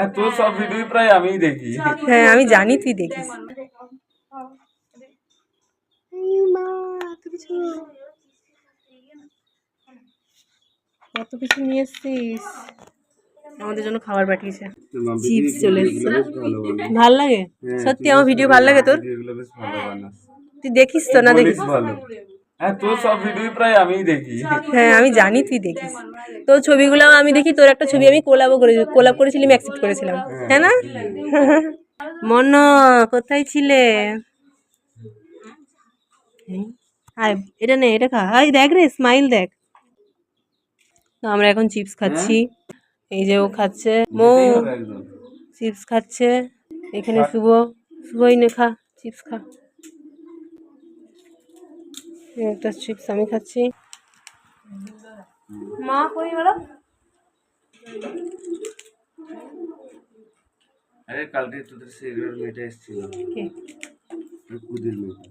হ্যাঁ তোর সব ভিডিও প্রায় আমিই দেখি। হ্যাঁ আমি জানি তুই দেখিস। কত কিছু নিয়ে এসছিস? আমাদের জন্য খাবার পাঠিয়েছে। চিপস চলে এসছে। ভালো লাগে? সত্যি আমার ভিডিও ভালো লাগে তোর? তুই দেখিস তো না দেখিস? হ্যাঁ তোর সব ভিডিও প্রায় আমিই দেখি। হ্যাঁ আমি জানি তুই দেখিস। তোর ছবিগুলো আমি দেখি তোর একটা ছবি আমি কোলাবও করেছি কোলাপ করেছিলি আমি অ্যাকসেপ্ট করেছিলাম। হ্যাঁ না? মন কোথায় ছিলে? এটা নে এটা খা। আয় দেখ রে স্মাইল দেখ। তো আমরা এখন চিপস খাচ্ছি। এই যে ও খাচ্ছে। মো চিপস খাচ্ছে। এখানে শুভ। শুভই নে খা চিপস খা। একটা চিপস আমি খাচ্ছি। মা কই বলো আরে কালকে তোদের সিগারেট মেয়েটা এসেছিল। কে? কুদির মেয়েটা।